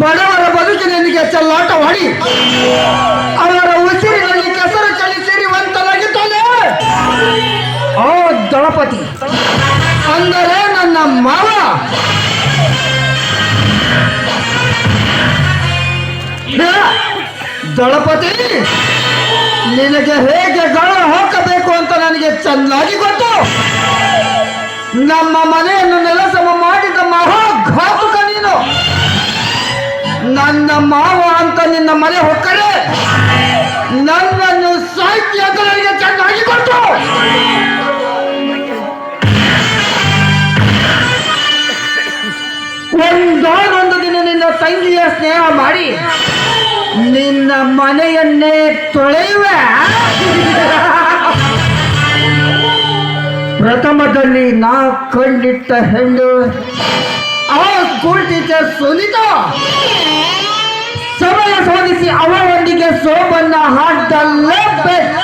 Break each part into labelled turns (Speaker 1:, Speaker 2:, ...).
Speaker 1: ಬಡವರ ಚಲ್ಲಾಟ ಚೆಲ್ಲಾಟವಾಡಿ ಅವರ ಉಸಿರಿನಲ್ಲಿ ಕೆಸರು ಚಳಿ ತಲೆ ಓ ದಳಪತಿ. ಅಂದರೆ ನನ್ನ ಮಾವ. ದಳಪತಿ, ನಿನಗೆ ಹೇಗೆ ಗಳ ಹಾಕಬೇಕು ಅಂತ ನನಗೆ ಚೆನ್ನಾಗಿ ಗೊತ್ತು. ನಮ್ಮ ಮನೆಯನ್ನು ನೆಲಸಮ ಮಾಡಿದ ಮಹಾಘಾತುಕ ನೀನು. ನನ್ನ ಮಾವ ಅಂತ ನಿನ್ನ ಮನೆ ಹೊಕ್ಕರೆ. ನನ್ನನ್ನು ಸಾಹಿತ್ಯ ಅಂತ ನನಗೆ ಚೆನ್ನಾಗಿ ಕೊಟ್ಟು. ಒಂದಾನೊಂದು ದಿನ ನಿನ್ನ ತಂಗಿಯ ಸ್ನೇಹ ಮಾಡಿ ನಿನ್ನ ಮನೆಯನ್ನೇ ತೊಳೆಯುವೆ. ಪ್ರಥಮದಲ್ಲಿ ನಾ ಕಂಡಿಟ್ಟ ಹೆಣ್ಣು. ಆ ಸ್ಕೂಲ್ ಟೀಚರ್ ಸುನೀತಾ. ಸಮಯ ಸೋಲಿಸಿ ಅವರೊಂದಿಗೆ ಸೋಬನ್ನ ಹಾಡಲೇಬೇಕು.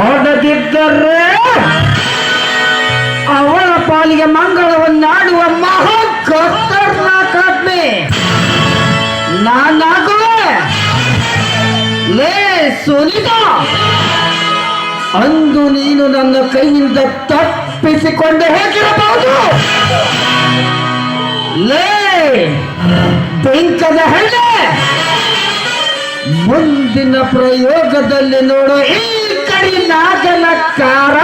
Speaker 1: ಹೊಡೆದಿದ್ದರೆ ಅವಳ ಪಾಲಿಗೆ ಮಂಗಳವನ್ನಾಡುವ ಮಹಾ ಖತರ್ನಾಕಾತ್ಮೆ ನಾನಾಗುವೆ. ಲೇ ಸುನಿತಾ! ಅಂದು ನೀನು ನನ್ನ ಕೈಯಿಂದ ತಪ್ಪಿಸಿಕೊಂಡು ಹೇಗಿರಬಹುದು? ಲೇ, ಬೆಂಕದ ಹೆಣ್ಣೆ! ಮುಂದಿನ ಪ್ರಯೋಗದಲ್ಲಿ ನೋಡೋ ಈ ಕಡಿ ನಾಗನ ಕಾಲ